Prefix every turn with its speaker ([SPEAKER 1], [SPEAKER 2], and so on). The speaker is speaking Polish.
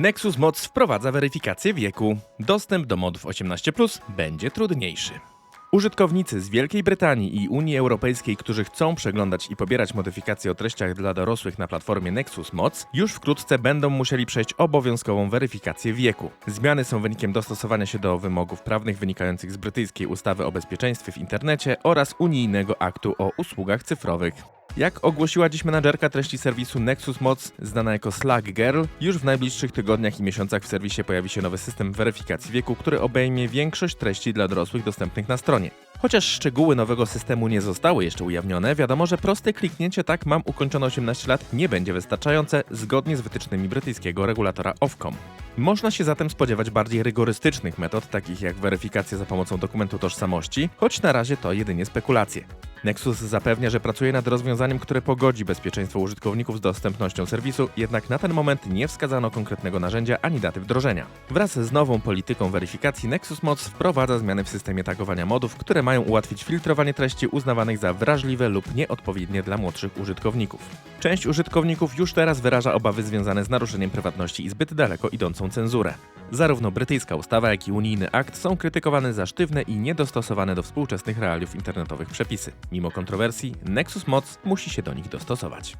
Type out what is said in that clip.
[SPEAKER 1] Nexus Mods wprowadza weryfikację wieku. Dostęp do modów 18 będzie trudniejszy. Użytkownicy z Wielkiej Brytanii i Unii Europejskiej, którzy chcą przeglądać i pobierać modyfikacje o treściach dla dorosłych na platformie Nexus Mods, już wkrótce będą musieli przejść obowiązkową weryfikację wieku. Zmiany są wynikiem dostosowania się do wymogów prawnych wynikających z brytyjskiej ustawy o bezpieczeństwie w internecie oraz unijnego aktu o usługach cyfrowych. Jak ogłosiła dziś menadżerka treści serwisu Nexus Mods, znana jako Slack Girl, już w najbliższych tygodniach i miesiącach w serwisie pojawi się nowy system weryfikacji wieku, który obejmie większość treści dla dorosłych dostępnych na stronie. Chociaż szczegóły nowego systemu nie zostały jeszcze ujawnione, wiadomo, że proste kliknięcie tak mam ukończone 18 lat nie będzie wystarczające zgodnie z wytycznymi brytyjskiego regulatora Ofcom. Można się zatem spodziewać bardziej rygorystycznych metod, takich jak weryfikacja za pomocą dokumentu tożsamości, choć na razie to jedynie spekulacje. Nexus zapewnia, że pracuje nad rozwiązaniem, które pogodzi bezpieczeństwo użytkowników z dostępnością serwisu, jednak na ten moment nie wskazano konkretnego narzędzia ani daty wdrożenia. Wraz z nową polityką weryfikacji Nexus Mods wprowadza zmiany w systemie tagowania modów, które mają ułatwić filtrowanie treści uznawanych za wrażliwe lub nieodpowiednie dla młodszych użytkowników. Część użytkowników już teraz wyraża obawy związane z naruszeniem prywatności i zbyt daleko idącą cenzurę. Zarówno brytyjska ustawa, jak i unijny akt są krytykowane za sztywne i niedostosowane do współczesnych realiów internetowych przepisy. Mimo kontrowersji, Nexus Mods musi się do nich dostosować.